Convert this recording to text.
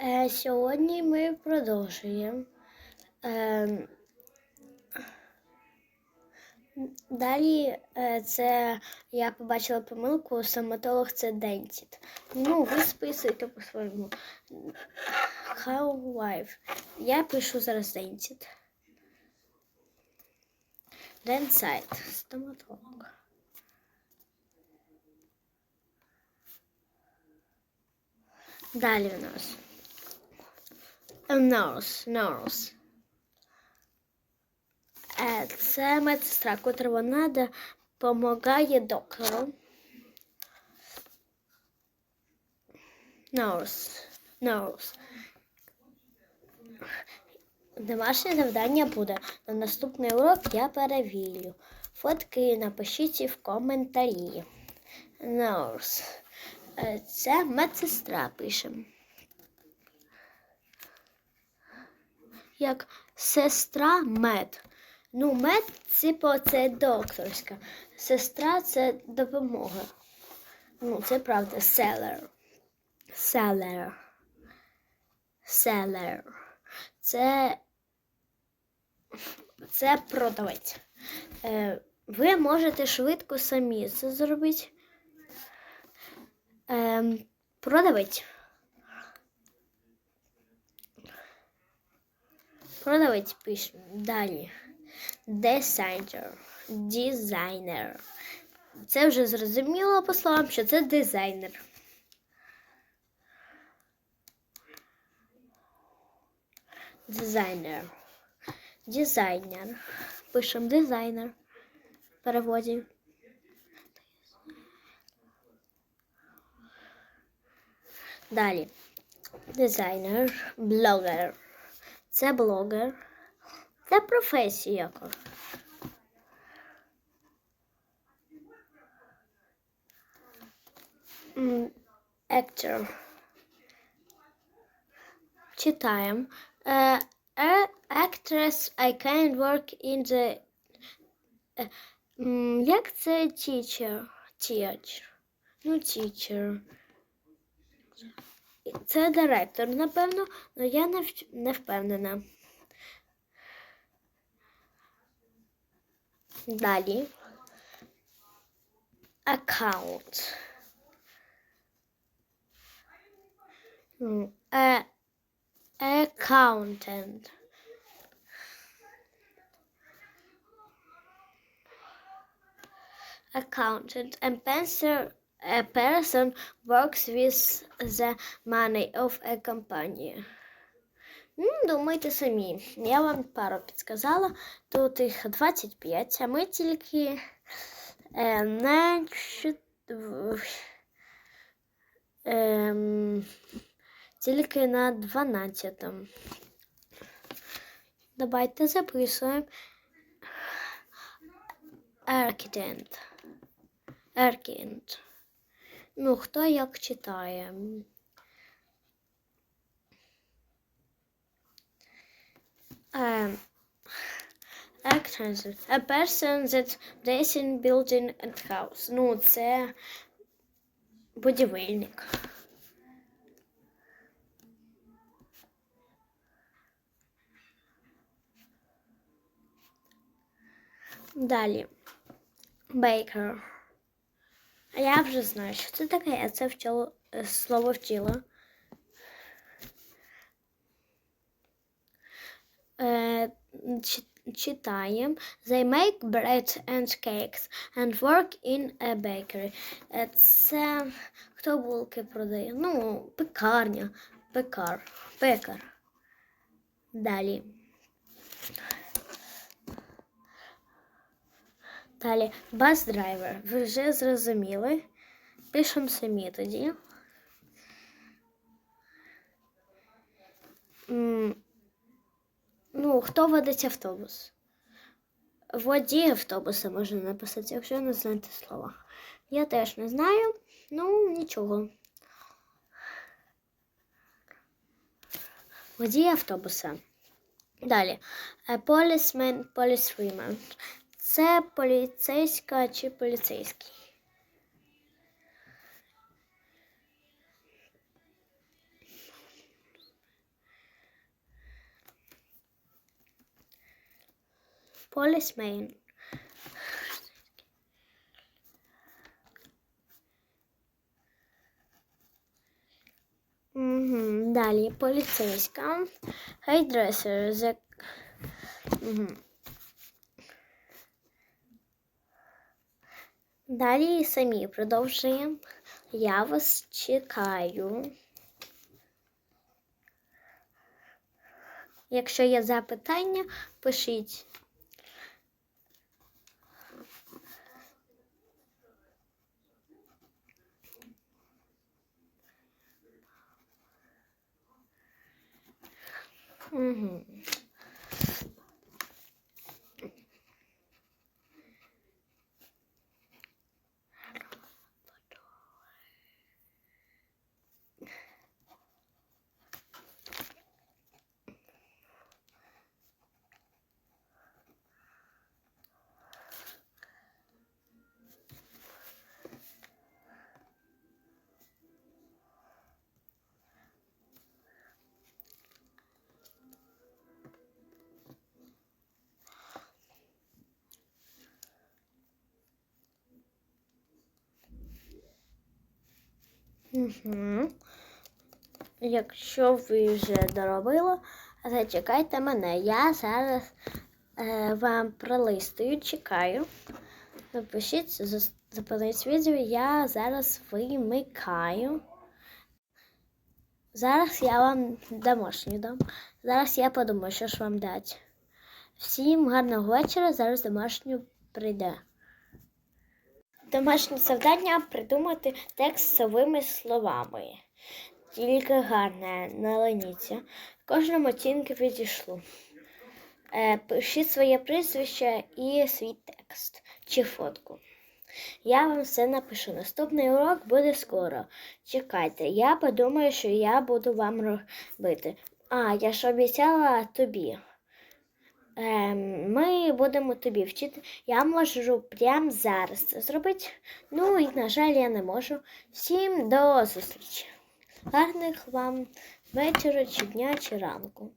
Е, сьогодні ми продовжуємо. Е, далі е, це я побачила помилку, стоматолог це дентіт. Ну, ви списуєте по-своєму. How wife. Я пишу зараз дентіт. Денсайт. Стоматолог. Далі у нас. Nurse, nurse. Е, Це медсестра, котра вона допомагає доктору. Nurse, nurse. Домашнє завдання буде. На наступний урок я перевірю. Фотки напишіть в коментарі. Nurse. Е, Це медсестра пишемо. Як сестра мед. Ну, мед, типу, це докторська. Сестра це допомога. Ну, це правда. Селер. Селер. Селер. Це. Це продавець. Е, ви можете швидко самі це зробити. Ем, продавець. Продавець пише. Далі. Дизайнер. Дизайнер. Це вже зрозуміло по словам, що це дизайнер. Дизайнер. Дизайнер. Пишемо дизайнер. Переводимо. Далі. Дизайнер, блогер. Це блогер. Це професія яка. М, Actor. Читаємо. Е, е, actress I can't work in the... Е, м, Як це teacher? Teacher. Ну, teacher. Це директор, напевно, але я не, вч- не впевнена. Далі. Аккаунт. Accountant. Accountant. A person, a person works with the money of a company. Думайте самі. Я вам пару підсказала. Тут їх 25, а ми тільки е, на чот- в- ем, тільки на 12. Давайте записуємо. Аркідент. Аркідент. Ну, хто як читає? Um, actress. A person that lives in building and house. Ну, це будівельник. Далі. Baker. А я вже знаю, що це таке. Я це вчила, е, слово вчила. Е, чи- читаємо. They make bread and cakes and work in a bakery. Е, Це хто булки продає? Ну, пекарня, пекар, пекар. Далі. Далі бас-драйвер. Ви вже зрозуміли. Пишемо самі тоді. Ну, хто водить автобус? Водій автобуса можна написати, якщо не знаєте слова. Я теж не знаю, ну нічого. Водій автобуса. Далі. A policeman, policewoman. Це поліцейська чи поліцейський. полісмейн. Угу, Далі поліцейська. Hairdresser. Угу. Далі самі продовжуємо. Я вас чекаю. Якщо є запитання, пишіть. Угу. Якщо ви вже доробили, зачекайте мене. Я зараз е, вам пролистую, чекаю. Напишіть, за- запаліть відео, я зараз вимикаю. Зараз я вам домашню дам. Зараз я подумаю, що ж вам дати. Всім гарного вечора. Зараз домашню прийде. Домашнє завдання придумати текст совими словами. Тільки гарне, не. Кожному оцінки відійшло. Е, пишіть своє прізвище і свій текст чи фотку. Я вам все напишу. Наступний урок буде скоро. Чекайте, я подумаю, що я буду вам робити. А, я ж обіцяла тобі. Ем, ми будемо тобі вчити. Я можу прямо зараз це зробити. Ну і, на жаль, я не можу. Всім до зустрічі. Гарних вам вечора, чи дня, чи ранку.